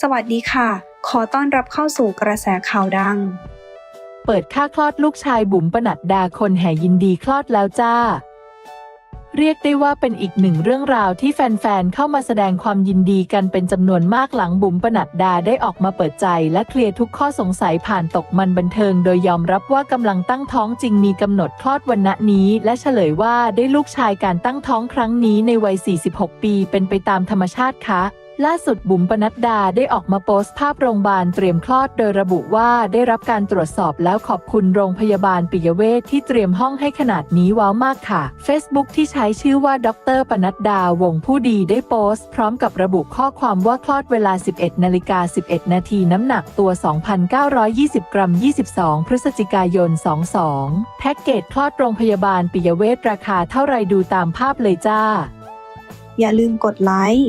สวัสดีค่ะ ขอต้อนรับเข้าสู่กระแสข่าวดัง เปิดค่าคลอดลูกชายบุ๋มปนัดดาคนแห่ยินดีคลอดแล้วจ้า เรียกได้ว่าเป็นอีกหนึ่งเรื่องราวที่แฟนๆ เข้ามาแสดงความยินดีกันเป็นจำนวนมากหลังบุ๋มปนัดดาได้ออกมาเปิดใจ และเคลียร์ทุกข้อสงสัยผ่านตกมันบันเทิง โดยยอมรับว่ากำลังตั้งท้องจริงมีกำหนดคลอดวันณะนี้ และเฉลยว่าได้ลูกชายการตั้งท้องครั้งนี้ในวัย 46 ปี เป็นไปตามธรรมชาติคะ ล่าสุดบุ๋มปนัดดาได้ออกมาโพสต์ภาพโรงพยาบาลเตรียมคลอดโดยระบุว่าได้รับการตรวจสอบแล้วขอบคุณโรงพยาบาลปิยเวชที่เตรียมห้องให้ขนาดนี้ว้าวมากค่ะ Facebook ที่ใช้ชื่อว่าดรปนัดดาวงผู้ดีได้โพสต์ พร้อมกับระบุข้อความว่าคลอดเวลา 11นาฬิกา11 นาทีน้ำหนักตัว 2,920 กรัม 22 พฤศจิกายน 22 แพ็กเกจคลอดโรงพยาบาลปิยเวชราคาเท่าไรดูตามภาพเลยจ้า อย่าลืมกดไลค์